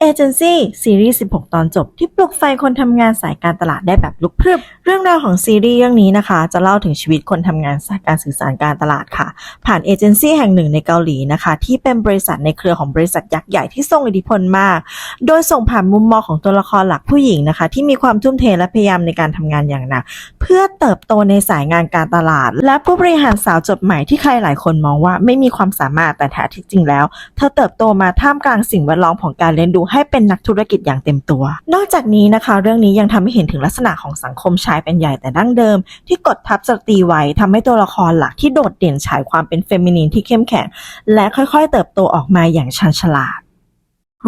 เอเจนซี่ซีรีส์ 16 ตอนจบ ที่ปลุกไฟคนทำงานสายการตลาดได้แบบลุกพรึบ เรื่องราวของซีรีส์เรื่องนี้นะคะ จะเล่าถึงชีวิตคนทำงานสายการสื่อสารการตลาดค่ะ ผ่านเอเจนซี่แห่งหนึ่งในเกาหลีนะคะ ที่เป็นบริษัทในเครือของบริษัทยักษ์ใหญ่ที่ทรงอิทธิพลมาก โดยส่งผ่านมุมมองของตัวละครหลักผู้หญิงนะคะ ที่มีความทุ่มเทและพยายามในการทำงานอย่างหนักเพื่อเติบโตในสายงานการตลาด และผู้บริหารสาวจบใหม่ที่ใครหลายคนมองว่าไม่มีความสามารถแต่แท้ที่จริงแล้ว เธอเติบโตมาท่ามกลางสิ่งแวดล้อมของการเลี้ยงดูให้เป็นนักธุรกิจอย่างเต็มตัว นอกจากนี้นะคะ เรื่องนี้ยังทำให้เห็นถึงลักษณะของสังคมชายเป็นใหญ่แต่ดั้งเดิม ที่กดทับสตรีไว้ทำให้ตัวละครหลักที่โดดเด่นฉายความเป็นเฟมินีนที่เข้มแข็งและค่อยๆ เติบโตออกมาอย่างชันฉลาด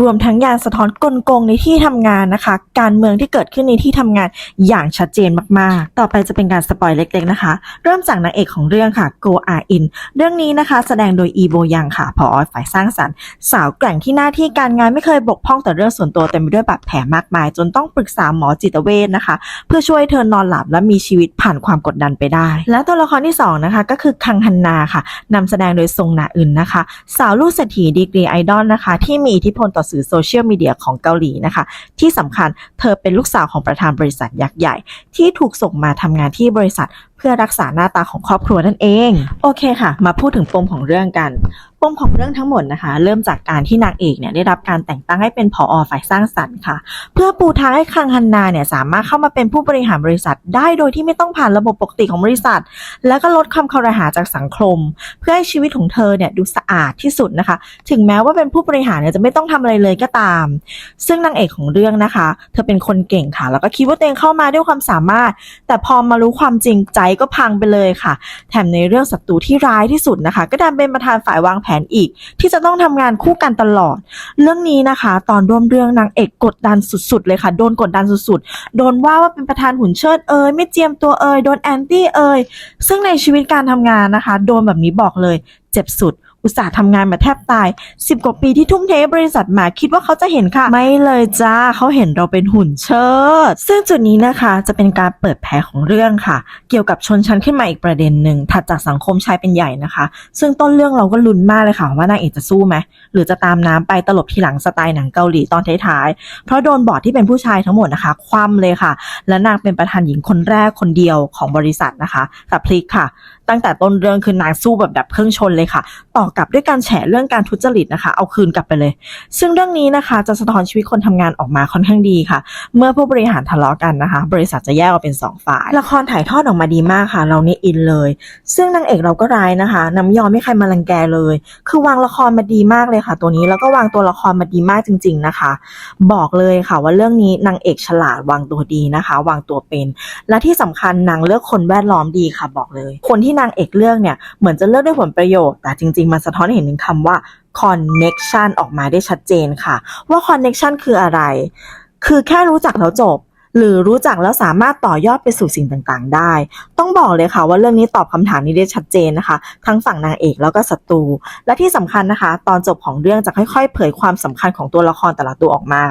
รวมทั้งยานสะท้อนกลโกงในที่ทำงานนะคะ การเมืองที่เกิดขึ้นในที่ทำงานอย่างชัดเจนมากๆ ต่อไปจะเป็นการสปอยเล็กๆนะคะ เริ่มจากนางเอกของเรื่องค่ะ Go A In เรื่องนี้นะคะ แสดงโดยอีโบยังค่ะผอฝ่ายสร้างสรรค์ สาวแกร่งที่หน้าที่การงานไม่เคยบกพร่องแต่เรื่องส่วนตัวเต็มไปด้วยบาดแผลมากมาย จนต้องปรึกษาหมอจิตเวชนะคะ เพื่อช่วยเธอนอนหลับและมีชีวิตผ่านความกดดันไปได้ และตัวละครที่สองนะคะก็คือคังฮันนาค่ะนำแสดงโดยทรงนาอึนนะคะ สาวลูกเศรษฐีดีกรีไอดอลนะคะ ที่มีอิทธิพลต่อสื่อโซเชียลมีเดียของเกาหลีนะคะ ที่สำคัญเธอเป็นลูกสาวของประธานบริษัทยักษ์ใหญ่ ที่ถูกส่งมาทำงานที่บริษัทเพื่อรักษาหน้าตาของครอบครัวนั่นเอง โอเคค่ะ มาพูดถึงปมของเรื่องกัน ปมของเรื่องทั้งหมดนะคะ เริ่มจากการที่นางเอกเนี่ยได้รับการแต่งตั้งให้เป็นผอฝ่ายสร้างสรรค์ค่ะ เพื่อปูทางให้คังฮันนาเนี่ยสามารถเข้ามาเป็นผู้บริหารบริษัท ได้โดยที่ไม่ต้องผ่านระบบปกติของบริษัท แล้วก็ลดความคอรหาจากสังคม เพื่อให้ชีวิตของเธอเนี่ยดูสะอาดที่สุดนะคะ ถึงแม้ว่าเป็นผู้บริหารเนี่ยจะไม่ต้องทำอะไรเลยก็ตาม ซึ่งนางเอกของเรื่องนะคะ เธอเป็นคนเก่งค่ะ แล้วก็คิดว่าตัวเองเข้ามาด้วยความสามารถ แต่พอมารู้ความจริงใจก็พังไปเลยค่ะ แถมในเรื่องศัตรูที่ร้ายที่สุดนะคะ ก็ดันเป็นประธานฝ่ายวางแผนอีก ที่จะต้องทำงานคู่กันตลอด เรื่องนี้นะคะ ตอนร่วมเรื่องนางเอกกดดันสุดๆเลยค่ะ โดนกดดันสุดๆ โดนว่าว่าเป็นประธานหุ่นเชิดเอ่ยไม่เจียมตัวเอ่ยโดนแอนตี้เอ่ยซึ่งในชีวิตการทำงานนะคะ โดนแบบนี้บอกเลย เจ็บสุด อุตส่าห์ทำงานมาแทบตาย 10 กว่าปีที่ทุ่มเทบริษัทมาคิดว่าเขาจะเห็นค่ะ ไม่เลยจ้าเขาเห็นเราเป็นหุ่นเชิด ซึ่งจุดนี้นะคะจะเป็นการเปิดแผลของเรื่องค่ะ เกี่ยวกับชนชั้นขึ้นมาอีกประเด็นหนึ่งถัดจากสังคมชายเป็นใหญ่นะคะ ซึ่งต้นเรื่องเราก็ลุ้นมากเลยค่ะ ว่านางเอกจะสู้ไหมหรือจะตามน้ำไปตลบทีหลังสไตล์หนังเกาหลีตอนท้ายๆเพราะโดนบอดที่เป็นผู้ชายทั้งหมดนะคะ คว่ำเลยค่ะ และนางเป็นประธานหญิงคนแรกคนเดียวของบริษัทนะคะแต่พลิกค่ะ ตั้งแต่ต้นเรื่องคือนางสู้แบบแบบเครื่องชนเลยค่ะ ต่อกลับด้วยการแฉเรื่องการทุจริตนะคะ เอาคืนกลับไปเลย ซึ่งเรื่องนี้นะคะจะสะท้อนชีวิตคนทำงานออกมาค่อนข้างดีค่ะ เมื่อผู้บริหารทะเลาะกันนะคะ บริษัทจะแยกออกเป็นสองฝ่าย ละครถ่ายทอดออกมาดีมากค่ะ เรานี่อินเลย ซึ่งนางเอกเราก็ร้ายนะคะน้ำยอมไม่ใครมารังแกเลย คือวางละครมาดีมากเลยค่ะ ตัวนี้แล้วก็วางตัวละครมาดีมากจริง ๆนะคะ บอกเลยค่ะว่าเรื่องนี้นางเอกฉลาดวางตัวดีนะคะ วางตัวเป็น และที่สำคัญนางเลือกคนแวดล้อมดีค่ะ บอกเลย คนที่นางเอกเลือกเนี่ยเหมือนจะเลือกด้วยผลประโยชน์แต่จริงๆมันสะท้อนให้เห็นถึงคำว่า connection ออกมาได้ชัดเจนค่ะ ว่า connection คืออะไร คือแค่รู้จักแล้วจบ หรือรู้จักแล้วสามารถต่อยอดไปสู่สิ่งต่างๆ ได้ ต้องบอกเลยค่ะว่าเรื่องนี้ตอบคำถามนี้ได้ชัดเจนนะคะ ทั้งฝั่งนางเอกแล้วก็ศัตรู และที่สำคัญนะคะ ตอนจบของเรื่องจะค่อย ๆ เผยความสำคัญของตัวละครแต่ละตัวออกมา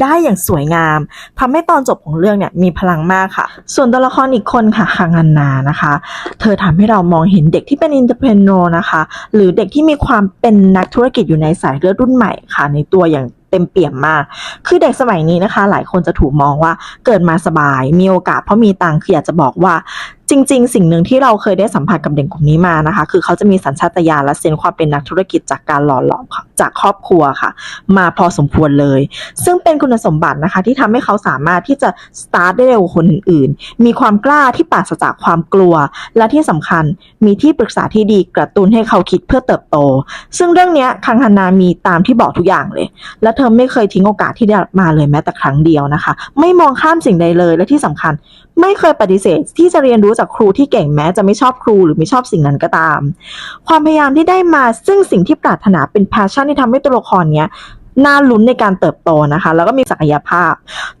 ได้อย่างสวยงามทำให้ตอนจบของเรื่องเนี่ยมีพลังมากค่ะ ส่วนตัวละครอีกคนค่ะคังอันนานะคะ เธอทำให้เรามองเห็นเด็กที่เป็นอินเตอร์เพนโนนะคะ หรือเด็กที่มีความเป็นนักธุรกิจอยู่ในสายเลือดรุ่นใหม่ค่ะในตัวอย่าง เต็มเปี่ยมมาก คือเด็กสมัยนี้นะคะ หลายคนจะถูกมองว่าเกิดมาสบายมีโอกาสเพราะมีตังค์คืออยากจะบอกว่า จริง ๆ สิ่งหนึ่งที่เราเคยได้สัมผัสกับเด็กกลุ่มนี้มานะคะ คือเขาจะมีสัญชาตญาณและเซนความเป็นนักธุรกิจจากการหล่อหลอมจากครอบครัวค่ะ มาพอสมควรเลย ซึ่งเป็นคุณสมบัตินะคะ ที่ทำให้เขาสามารถที่จะสตาร์ทได้เร็วกว่าคนอื่น ๆ มีความกล้าที่ปราศจากความกลัว และที่สำคัญมีที่ปรึกษาที่ดีกระตุ้นให้เขาคิดเพื่อเติบโต ซึ่งเรื่องนี้คังฮานามีตามที่บอกทุกอย่างเลย และเธอไม่เคยทิ้งโอกาสที่ได้มาเลยแม้แต่ครั้งเดียวนะคะ ไม่มองข้ามสิ่งใดเลยและที่สำคัญ ไม่เคยปฏิเสธที่จะเรียนรู้จากครูที่เก่งแม้จะไม่ชอบครูหรือไม่ชอบสิ่งนั้นก็ตาม ความพยายามที่ได้มาซึ่งสิ่งที่ปรารถนาเป็นแพชชั่นที่ทำให้ตัวละครเนี้ย น่าลุ้นในการเติบโตนะคะ แล้วก็มีศักยภาพ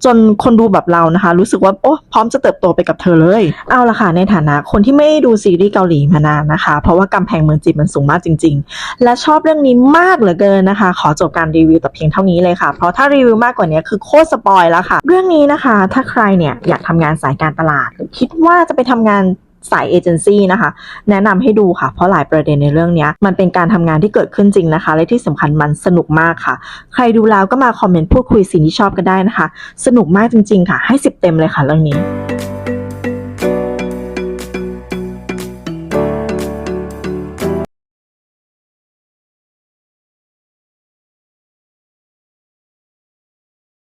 จนคนดูแบบเรานะคะ รู้สึกว่าโอ้พร้อมจะเติบโตไปกับเธอเลย เอาละค่ะในฐานะคนที่ไม่ดูซีรีส์เกาหลีมานานนะคะ เพราะว่ากำแพงเมืองจีนมันสูงมากจริง ๆ และชอบเรื่องนี้มากเหลือเกินนะคะ ขอจบการรีวิวแต่เพียงเท่านี้เลยค่ะ เพราะถ้ารีวิวมากกว่านี้คือโคตรสปอยแล้วค่ะ เรื่องนี้นะคะ ถ้าใครเนี่ยอยากทำงานสายการตลาดหรือคิดว่าจะไปทำงาน สายเอเจนซี่นะคะ แนะนำให้ดูค่ะ เพราะหลายประเด็นในเรื่องนี้มันเป็นการทำงานที่เกิดขึ้นจริงนะคะ และที่สำคัญมันสนุกมากค่ะ ใครดูแล้วก็มาคอมเมนต์พูดคุยสิ่งที่ชอบกันได้นะคะ สนุกมากจริง ๆ ค่ะ ให้สิบเต็มเลยค่ะเรื่องนี้